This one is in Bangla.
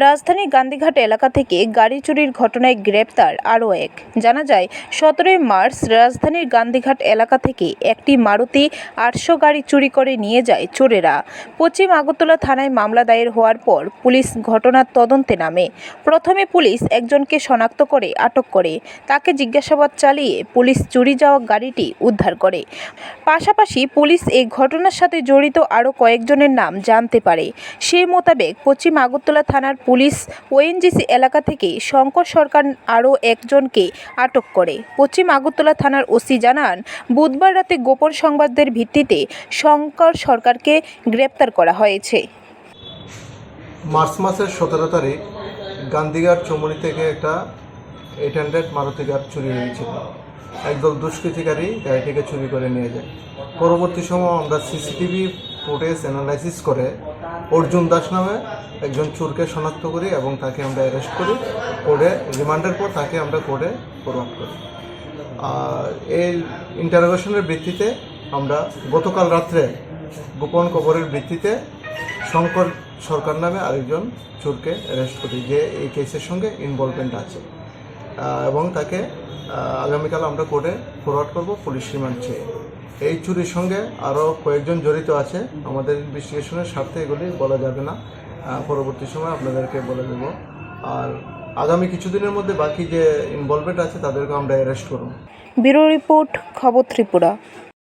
রাজধানী গান্ধীঘাট এলাকা থেকে গাড়ি চুরির ঘটনায় গ্রেপ্তার আরও এক। জানা যায়, সতেরোই মার্চ রাজধানীর গান্ধীঘাট এলাকা থেকে একটি মারুতি আটশো গাড়ি চুরি করে নিয়ে যায় চোরেরা। পশ্চিম আগরতলা থানায় মামলা দায়ের হওয়ার পর পুলিশ ঘটনার তদন্তে নামে। প্রথমে পুলিশ একজনকে শনাক্ত করে, আটক করে। তাকে জিজ্ঞাসাবাদ চালিয়ে পুলিশ চুরি যাওয়া গাড়িটি উদ্ধার করে। পাশাপাশি পুলিশ এই ঘটনার সাথে জড়িত আরও কয়েকজনের নাম জানতে পারে। সেই মোতাবেক পশ্চিম আগরতলা থানার পুলিশ ওএনজিসি এলাকা থেকে শঙ্কর সরকার আরও একজনকে আটক করে। পশ্চিম আগরতলা থানার ওসি জানান, বুধবার রাতে গোপন সংবাদের ভিত্তিতে শঙ্কর সরকারকে গ্রেপ্তার করা হয়েছে। মার্চ মাসের সতেরো তারিখ গান্ধীঘাট চমুনি থেকে একটা এইট হান্ড্রেড মারুতি গাড়ি চুরি হয়েছিল। একদল দুষ্কৃতিকারী গাড়িটিকে চুরি করে নিয়ে যায়। পরবর্তী সময় আমরা সিসিটিভি ফুটেজ অ্যানালাইসিস করে অর্জুন দাস নামে একজন চোরকে শনাক্ত করি এবং তাকে আমরা অ্যারেস্ট করি কোর্টে রিমান্ডের পর তাকে আমরা কোর্টে ফরওয়ার্ড করি। আর এই ইন্টারোগেশনের ভিত্তিতে আমরা গতকাল রাত্রে গোপন খবরের ভিত্তিতে শঙ্কর সরকার নামে আরেকজন চোরকে অ্যারেস্ট করি, যে এই কেসের সঙ্গে ইনভলভমেন্ট আছে। এবং তাকে আগামীকাল আমরা কোর্টে ফরওয়ার্ড করব পুলিশ রিমান্ড চেয়ে। এই চুরির সঙ্গে আরও কয়েকজন জড়িত আছে। আমাদের ইনভেস্টিগেশনের স্বার্থে এগুলি বলা যাবে না। পরবর্তী সময় আপনাদেরকে বলে দেব। আর আগামী কিছুদিনের মধ্যে বাকি যে ইনভলভমেন্ট আছে তাদেরকে আমরা অ্যারেস্ট করব। ব্যুরো রিপোর্ট, খবর ত্রিপুরা।